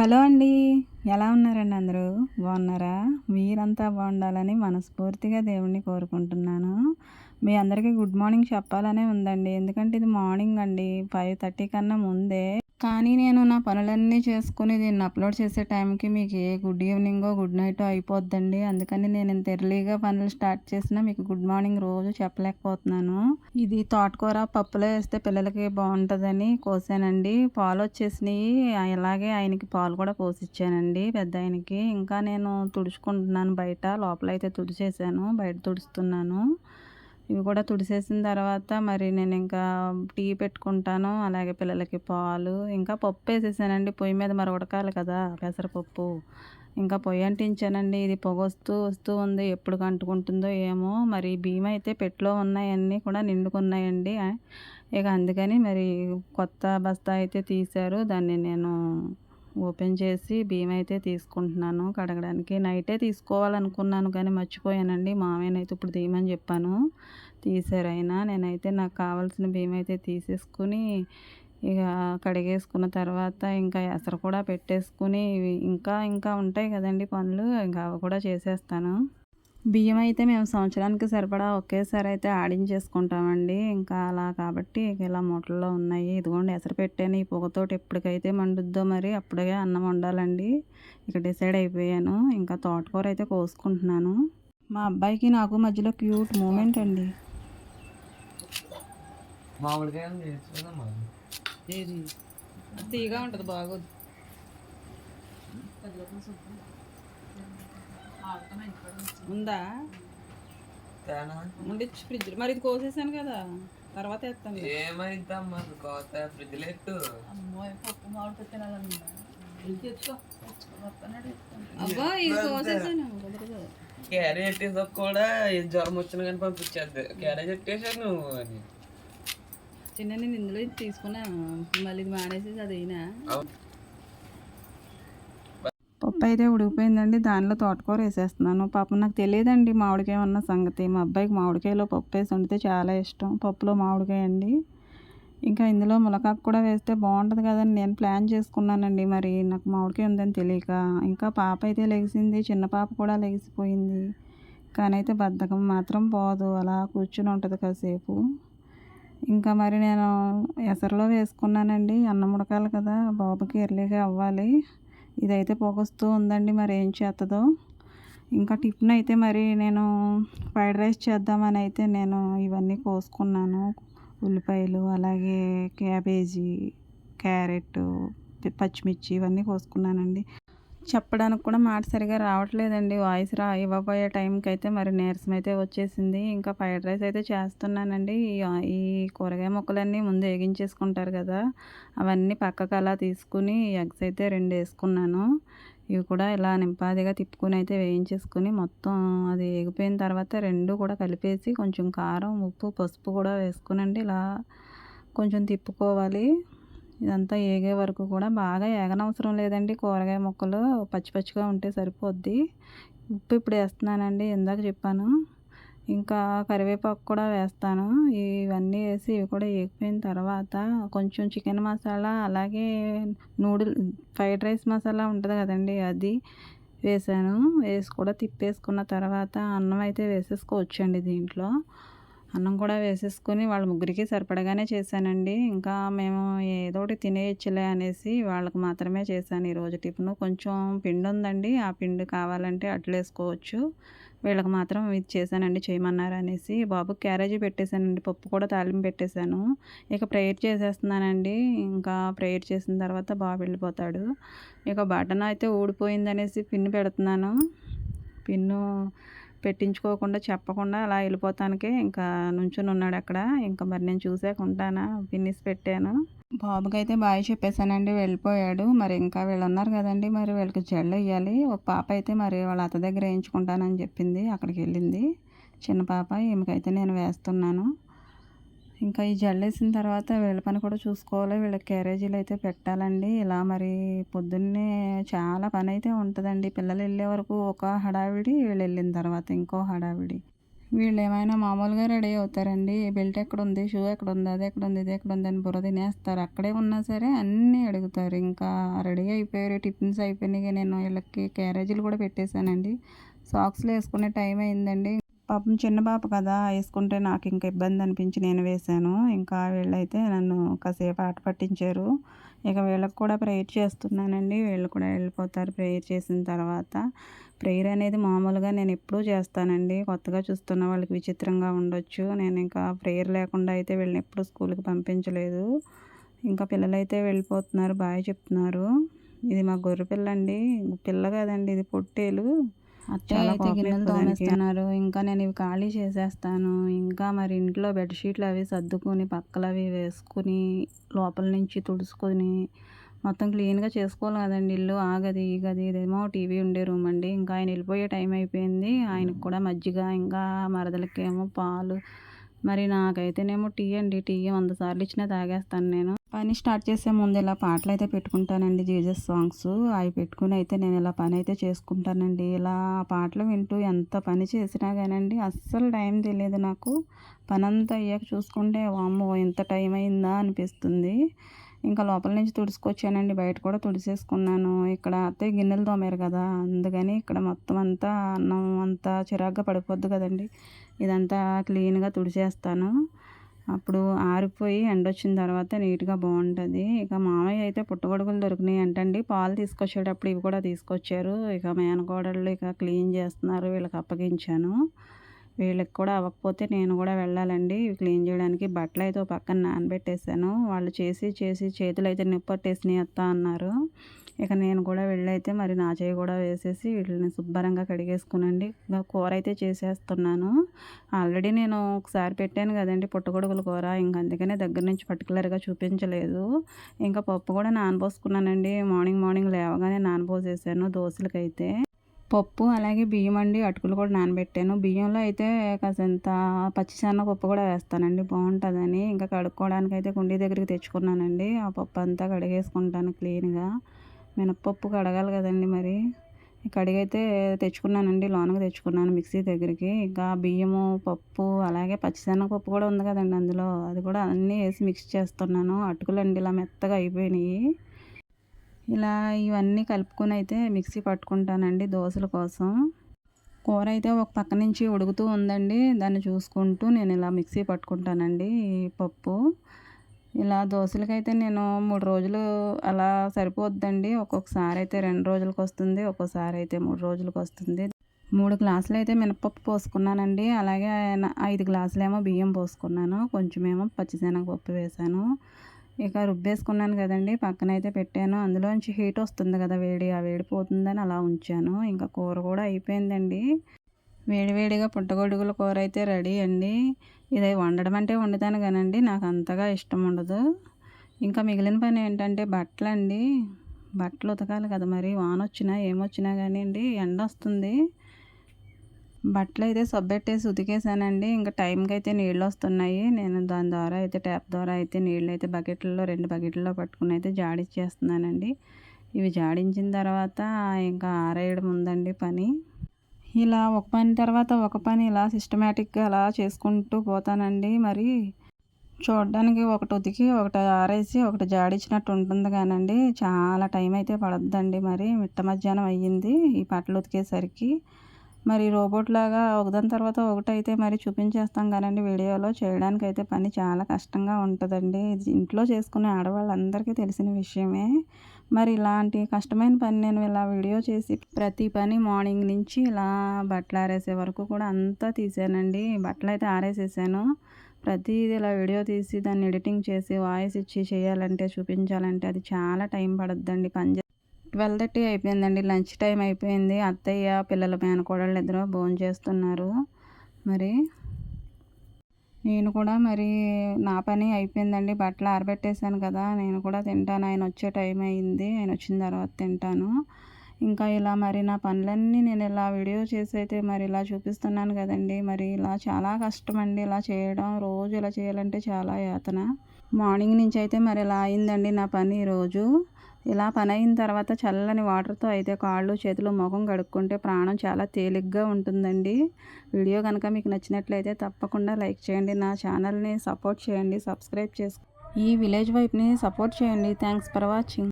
Hello అండి. ఎలా ఉన్నారండి అందరూ? బాగున్నారా? మీరంతా బాగుండాలని మనస్ఫూర్తిగా దేవుణ్ణి కోరుకుంటున్నాను. మీ అందరికీ గుడ్ మార్నింగ్ చెప్పాలనే ఉందండి. ఎందుకంటే ఇది మార్నింగ్ అండి. ఫైవ్ థర్టీ కన్నా ముందే కానీ నేను నా పనులన్నీ చేసుకుని దీన్ని అప్లోడ్ చేసే టైంకి మీకు ఏ గుడ్ ఈవినింగో గుడ్ నైటో అయిపోద్దండి. అందుకని నేను ఇంత ఎర్లీగా పనులు స్టార్ట్ చేసినా మీకు గుడ్ మార్నింగ్ రోజు చెప్పలేకపోతున్నాను. ఇది తోటకూర పప్పులో వేస్తే పిల్లలకి బాగుంటుందని కోసానండి. పాలు వచ్చేసినాయి. అలాగే ఆయనకి పాలు కూడా పోసిచ్చానండి పెద్ద ఆయనకి. ఇంకా నేను తుడుచుకుంటున్నాను బయట. లోపల అయితే తుడిచేసాను బయట తుడుస్తున్నాను. ఇవి కూడా తుడిసేసిన తర్వాత మరి నేను ఇంకా టీ పెట్టుకుంటాను. అలాగే పిల్లలకి పాలు ఇంకా పప్పు వేసేసానండి. పొయ్యి మీద మరి ఉడకాలి కదా పెసరపప్పు. ఇంకా పొయ్యి అంటించానండి. ఇది పొగ వస్తూ వస్తూ ఉంది. ఎప్పుడు అంటుకుంటుందో ఏమో. మరి బియ్యం అయితే పెట్లో ఉన్నాయన్నీ కూడా నిండుకున్నాయండి. ఇక అందుకని మరి కొత్త బస్తా అయితే తీశారు. దాన్ని నేను ఓపెన్ చేసి బియ్యం అయితే తీసుకుంటున్నాను కడగడానికి నైటే తీసుకోవాలనుకున్నాను కానీ మర్చిపోయానండి. మామయ్యనైతే ఇప్పుడు తీయమని చెప్పాను. తీసారైనా నేనైతే నాకు కావాల్సిన బియ్యం అయితే తీసేసుకుని ఇక కడిగేసుకున్న తర్వాత ఇంకా ఎసరు కూడా పెట్టేసుకుని ఇంకా ఇంకా ఉంటాయి కదండి పనులు. ఇంకా అవి కూడా చేసేస్తాను. బియ్యం అయితే మేము సంవత్సరానికి సరిపడా ఒకేసారి అయితే ఆడించేసుకుంటామండి. ఇంకా అలా కాబట్టి ఇలా మూటల్లో ఉన్నాయి. ఇదిగోండి ఎసరు పెట్టాను. ఈ పొగతోటి ఎప్పటికైతే మండుద్దో మరి అప్పుడే అన్నం వండాలండి. ఇక డిసైడ్ అయిపోయాను. ఇంకా తోటకూర అయితే కోసుకుంటున్నాను. మా అబ్బాయికి నాకు మధ్యలో క్యూట్ మూమెంట్ అండి. తీగా ఉంటుంది బాగోదు. ఉందా ఉండిచ్చు ఫ్రిడ్జ్ మరి ఇది కోసేసాను కదా. తర్వాత వేస్తాను ఏమైందమ్మా? కోత ఫ్రిడ్జ్ లెట్టు అబ్బా ఇది కోసేసాను. క్యారేజ్ ఎట్టేసాక కూడా జ్వరం వచ్చిన కానీ పంపించేద్ది. క్యారేజ్ ఎట్టేసాను నువ్వు అని. చిన్న నేను ఇందులో ఇది తీసుకున్నా. మళ్ళీ ఇది మానేసేసి అది అయినా. పప్పు అయితే ఉడికిపోయిందండి. దానిలో తోటకూర వేసేస్తున్నాను. పాపం నాకు తెలియదండి మామిడికాయ ఉన్న సంగతి. మా అబ్బాయికి మామిడికాయలో పప్పు వేసి వండితే చాలా ఇష్టం. పప్పులో మామిడికాయ అండి. ఇంకా ఇందులో ములకాకు కూడా వేస్తే బాగుంటుంది కదని నేను ప్లాన్ చేసుకున్నానండి మరి. నాకు మామిడికాయ ఉందని తెలియక. ఇంకా పాప అయితే లెగిసింది. చిన్న పాప కూడా లెగిసిపోయింది. కానీ అయితే బద్ధకం మాత్రం పోదు. అలా కూర్చుని ఉంటుంది కాసేపు. ఇంకా మరి నేను ఎసరులో వేసుకున్నానండి. అన్నం ఉడకాలి కదా. బాబుకి ఎర్లీగా అవ్వాలి. ఇదైతే పొగొస్తూ ఉందండి మరి ఏం చేస్తుందో ఇంకా టిఫిన్ అయితే మరి నేను ఫ్రైడ్ రైస్ చేద్దామని అయితే నేను ఇవన్నీ కోసుకున్నాను. ఉల్లిపాయలు అలాగే క్యాబేజీ క్యారెట్ పచ్చిమిర్చి ఇవన్నీ కోసుకున్నానండి. చెప్పడానికి కూడా మాట సరిగా రావట్లేదండి. వాయిస్ రా ఇవ్వబోయే టైంకి అయితే మరి నీరసం అయితే వచ్చేసింది. ఇంకా ఫ్రైడ్ రైస్ అయితే చేస్తున్నానండి. ఈ కూరగాయ ముక్కలన్నీ ముందు వేగించేసుకుంటారు కదా అవన్నీ పక్కకు అలా తీసుకుని ఎగ్స్ అయితే రెండు వేసుకున్నాను. ఇవి కూడా ఇలా నింపాదిగా తిప్పుకుని అయితే వేయించేసుకుని మొత్తం అది వేగిపోయిన తర్వాత రెండు కూడా కలిపేసి కొంచెం కారం ఉప్పు పసుపు కూడా వేసుకునండి. ఇలా కొంచెం తిప్పుకోవాలి. ఇదంతా ఏగే వరకు కూడా బాగా ఏగనవసరం లేదండి. కూరగాయ ముక్కలు పచ్చి పచ్చిగా ఉంటే సరిపోద్ది. ఉప్పు ఇప్పుడు వేస్తున్నానండి ఇందాక చెప్పాను. ఇంకా కరివేపాకు కూడా వేస్తాను. ఇవన్నీ వేసి ఇవి కూడా వేగిపోయిన తర్వాత కొంచెం చికెన్ మసాలా అలాగే నూడిల్ ఫ్రైడ్ రైస్ మసాలా ఉంటుంది కదండి అది వేసాను. వేసి కూడా తిప్పేసుకున్న తర్వాత అన్నం అయితే వేసేసుకోవచ్చండి దీంట్లో. అన్నం కూడా వేసేసుకొని వాళ్ళ ముగ్గురికి సరిపడగానే చేశానండి. ఇంకా మేము ఏదో ఒకటి తినేయచ్చులే అనేసి వాళ్ళకి మాత్రమే చేశాను. ఈరోజు టిఫిన్ కొంచెం పిండి ఉందండి. ఆ పిండి కావాలంటే అట్లు వేసుకోవచ్చు. వీళ్ళకి మాత్రం ఇది చేశానండి చేయమన్నారు అనేసి. బాబుకి క్యారేజీ పెట్టేశానండి. పప్పు కూడా తాలింపు పెట్టేశాను. ఇక ప్రేయర్ చేసేస్తున్నానండి. ఇంకా ప్రేయర్ చేసిన తర్వాత బాబు వెళ్ళిపోతాడు. ఇక బటన్ అయితే ఊడిపోయిందనేసి పిన్ను పెడుతున్నాను. పిన్ను పెట్టించుకోకుండా చెప్పకుండా అలా వెళ్ళిపోతానికే ఇంకా నుంచుని ఉన్నాడు అక్కడ. ఇంకా మరి నేను చూసాక ఉంటానా? పిన్నిస్ పెట్టాను. బాబుకి అయితే బాయ్ చెప్పేశానండి వెళ్ళిపోయాడు. మరి ఇంకా వీళ్ళు ఉన్నారు కదండి మరి వీళ్ళకి జెళ్ళు ఇవ్వాలి ఒక పాప అయితే మరి వాళ్ళ అత్త దగ్గర వేయించుకుంటానని చెప్పింది అక్కడికి వెళ్ళింది. చిన్న పాప ఈమెకైతే నేను వేస్తున్నాను. ఇంకా ఈ జల్లేసిన తర్వాత వీళ్ళ పని కూడా చూసుకోవాలి. వీళ్ళకి క్యారేజీలు అయితే పెట్టాలండి. ఇలా మరి పొద్దున్నే చాలా పని అయితే ఉంటుందండి. పిల్లలు వెళ్ళే వరకు ఒక హడావిడి వీళ్ళు వెళ్ళిన తర్వాత ఇంకో హడావిడి. వీళ్ళు ఏమైనా మామూలుగా రెడీ అవుతారండి. బెల్ట్ ఎక్కడ ఉంది షూ ఎక్కడ ఉంది అది ఎక్కడ ఉంది ఇది ఎక్కడ ఉంది అని బుర్ర తినేస్తారు. అక్కడే ఉన్నా సరే అన్నీ అడుగుతారు. ఇంకా రెడీ అయిపోయారు. టిఫిన్స్ అయిపోయినాయి. నేను వీళ్ళకి క్యారేజీలు కూడా పెట్టేశానండి. సాక్స్లు వేసుకునే టైం అయిందండి. పాపం చిన్న పాప కదా వేసుకుంటే నాకు ఇంకా ఇబ్బంది అనిపించి నేను వేశాను. ఇంకా వీళ్ళైతే నన్ను కాసేపు ఆట పట్టించారు. ఇక వీళ్ళకి కూడా ప్రేయర్ చేస్తున్నానండి. వీళ్ళు కూడా వెళ్ళిపోతారు ప్రేయర్ చేసిన తర్వాత. ప్రేయర్ అనేది మామూలుగా నేను ఎప్పుడూ చేస్తానండి. కొత్తగా చూస్తున్న వాళ్ళకి విచిత్రంగా ఉండొచ్చు. నేను ఇంకా ప్రేయర్ లేకుండా అయితే వీళ్ళని ఎప్పుడు స్కూల్కి పంపించలేదు. ఇంకా పిల్లలైతే వెళ్ళిపోతున్నారు బాగా చెప్తున్నారు. ఇది మా గొర్రె పిల్ల అండి. పిల్ల కాదండి ఇది పొట్టేలు. అయితే గిన్నెలు. తోమేస్తున్నారు. ఇంకా నేను ఇవి ఖాళీ చేసేస్తాను. ఇంకా మరి ఇంట్లో బెడ్షీట్లు అవి సర్దుకొని పక్కలు అవి వేసుకుని లోపల నుంచి తుడుచుకొని మొత్తం క్లీన్గా చేసుకోవాలి కదండి ఇల్లు. ఆగది ఈ గది ఇదేమో టీవీ ఉండే రూమ్ అండి. ఇంకా ఆయన వెళ్ళిపోయే టైం అయిపోయింది. ఆయనకు కూడా మజ్జిగ ఇంకా మరదలకేమో పాలు. మరి నాకైతేనేమో టీ అండి. టీ వంద సార్లు ఇచ్చినా తాగేస్తాను నేను. పని స్టార్ట్ చేసే ముందు ఇలా పాటలు అయితే పెట్టుకుంటానండి జీజస్ సాంగ్స్ అవి పెట్టుకుని అయితే నేను ఇలా పని అయితే చేసుకుంటానండి. ఇలా పాటలు వింటూ ఎంత పని చేసినా కానండి అస్సలు టైం తెలియదు నాకు. పని అంతా అయ్యాక చూసుకుంటే వామ్మో ఎంత టైం అయిందా అనిపిస్తుంది. ఇంకా లోపల నుంచి తుడుచుకొచ్చానండి బయట కూడా తుడిసేసుకున్నాను. ఇక్కడ అత్తయ్య గిన్నెలు తోమారు కదా అందుకని ఇక్కడ మొత్తం అంతా అన్నం అంతా చిరాగ్గా పడిపోద్దు కదండి. ఇదంతా క్లీన్గా తుడిచేస్తాను. అప్పుడు ఆరిపోయి ఎండ వచ్చిన తర్వాత నీట్గా బాగుంటుంది ఇక మామయ్య అయితే పుట్టగొడుగులు దొరికినాయి అంటండి పాలు తీసుకొచ్చేటప్పుడు ఇవి కూడా తీసుకొచ్చారు. ఇక మేనకోడళ్ళు ఇక క్లీన్ చేస్తున్నారు. వీళ్ళకి అప్పగించాను. వీళ్ళకి కూడా అవ్వకపోతే నేను కూడా వెళ్ళాలండి. ఇవి క్లీన్ చేయడానికి బట్టలు అయితే పక్కన నానబెట్టేశాను. వాళ్ళు చేసి చేసి చేతులు అయితే నిప్పట్టేసినాయి అత్త అన్నారు. ఇక నేను కూడా వెళ్ళైతే మరి నా చేయి కూడా వేసేసి వీటిని శుభ్రంగా కడిగేసుకునండి. ఇంకా కూర అయితే చేసేస్తున్నాను. ఆల్రెడీ నేను ఒకసారి పెట్టాను కదండి పుట్టగొడుగుల కూర. ఇంక అందుకనే దగ్గర నుంచి పర్టికులర్గా చూపించలేదు. ఇంకా పప్పు కూడా నానబోసుకున్నానండి. మార్నింగ్ మార్నింగ్ లేవగానే నానబోసేసాను దోశలకైతే. పప్పు అలాగే బియ్యం అండి. అటుకులు కూడా నానబెట్టాను. బియ్యంలో అయితే కాసంత పచ్చిసన్న పప్పు కూడా వేస్తానండి. బాగుంటుందని ఇంకా కడుక్కోవడానికి అయితే కుండీ దగ్గరికి తెచ్చుకున్నానండి. ఆ పప్పు అంతా కడిగేసుకుంటాను క్లీన్గా. మినప్పప్పు కడగాలి కదండి మరి. కడిగైతే తెచ్చుకున్నానండి. లోనకి తెచ్చుకున్నాను మిక్సీ దగ్గరికి. ఇంకా బియ్యము పప్పు అలాగే పచ్చిశనగపప్పు కూడా ఉంది కదండి అందులో. అది కూడా అన్నీ వేసి మిక్స్ చేస్తున్నాను. అటుకులండి ఇలా మెత్తగా అయిపోయినాయి. ఇలా ఇవన్నీ కలుపుకొని అయితే మిక్సీ పట్టుకుంటానండి దోశల కోసం. కూర అయితే ఒక పక్క నుంచి ఉడుకుతూ ఉందండి. దాన్ని చూసుకుంటూ నేను ఇలా మిక్సీ పట్టుకుంటానండి ఈ పప్పు. ఇలా దోశలకైతే నేను మూడు రోజులు అలా సరిపోద్దండి. ఒక్కొక్కసారి అయితే రెండు రోజులకు వస్తుంది ఒక్కోసారి అయితే మూడు రోజులకు వస్తుంది. మూడు గ్లాసులు అయితే మినపప్పు పోసుకున్నానండి. అలాగే ఐదు గ్లాసులేమో బియ్యం పోసుకున్నాను. కొంచెమేమో పచ్చిశనగపప్పు వేసాను ఇక రుబ్బేసుకున్నాను కదండి. పక్కన అయితే పెట్టాను. అందులోంచి హీట్ వస్తుంది కదా వేడి. ఆ వేడి పోతుందని అలా ఉంచాను. ఇంకా కూర కూడా అయిపోయిందండి. వేడివేడిగా పుట్టగొడుగుల కూర అయితే రెడీ అండి. ఇది వండడం అంటే వండుతాను కానండి. నాకు అంతగా ఇష్టం ఉండదు. ఇంకా మిగిలిన పని ఏంటంటే బట్టలు అండి. బట్టలు ఉతకాలి కదా మరి. వాన వచ్చినా ఏమొచ్చినా కానీ అండి ఎండ వస్తుంది. బట్టలు అయితే సబ్బెట్టేసి ఉతికేసానండి. ఇంకా టైంకి అయితే నీళ్ళు వస్తున్నాయి నేను దాని ద్వారా అయితే ట్యాప్ ద్వారా అయితే నీళ్ళు అయితే బకెట్లలో రెండు బకెట్లలో పట్టుకుని అయితే జాడిచ్చేస్తున్నానండి. ఇవి జాడించిన తర్వాత ఇంకా ఆరేయడం ఉందండి పని. ఇలా ఒక పని తర్వాత ఒక పని ఇలా సిస్టమేటిక్గా అలా చేసుకుంటూ పోతానండి. మరి చూడడానికి ఒకటి ఉతికి ఒకటి ఆరేసి ఒకటి జాడించినట్టు ఉంటుంది కానండి. చాలా టైం అయితే పడద్దండి మరి. మిట్ట మధ్యాహ్నం అయ్యింది ఈ బట్టలు ఉతికేసరికి. మరి రోబోట్ లాగా ఒకదాని తర్వాత ఒకటైతే మరి చూపించేస్తాం కానండి వీడియోలో. చేయడానికి అయితే పని చాలా కష్టంగా ఉంటుందండి. ఇంట్లో చేసుకునే ఆడవాళ్ళందరికీ తెలిసిన విషయమే. మరి ఇలాంటి కష్టమైన పని నేను ఇలా వీడియో చేసి ప్రతి పని మార్నింగ్ నుంచి ఇలా బట్టలు ఆరేసే వరకు కూడా అంతా తీసానండి. బట్టలు అయితే ఆరేసేసాను. ప్రతిదీ ఇలా వీడియో తీసి దాన్ని ఎడిటింగ్ చేసి వాయిస్ ఇచ్చి చేయాలంటే చూపించాలంటే అది చాలా టైం పడుద్దండి. పని చే ట్వెల్వ్ థర్టీ అయిపోయిందండి. లంచ్ టైం అయిపోయింది. అత్తయ్య పిల్లల మేనకోడళ్ళు ఇద్దరు భోజనం చేస్తున్నారు. మరి నేను కూడా మరి నా పని అయిపోయిందండి. బట్టలు ఆరబెట్టేశాను కదా నేను కూడా తింటాను. ఆయన వచ్చే టైం అయింది. ఆయన వచ్చిన తర్వాత తింటాను. ఇంకా ఇలా మరి నా పనులన్నీ నేను ఇలా వీడియో చేసి అయితే మరి ఇలా చూపిస్తున్నాను కదండి. మరి ఇలా చాలా కష్టం అండి ఇలా చేయడం రోజు ఇలా చేయాలంటే చాలా యాతన. మార్నింగ్ నుంచి అయితే మరి ఇలా అయిందండి నా పని ఈరోజు? ఇలా పని అయిన తర్వాత చల్లని వాటర్తో అయితే కాళ్ళు చేతులు ముఖం కడుక్కుంటే ప్రాణం చాలా తేలిగ్గా ఉంటుందండి. వీడియో కనుక మీకు నచ్చినట్లయితే తప్పకుండా లైక్ చేయండి నా ఛానల్ని సపోర్ట్ చేయండి సబ్స్క్రైబ్ చేసుకో ఈ విలేజ్ వైపుని సపోర్ట్ చేయండి. Thanks for watching.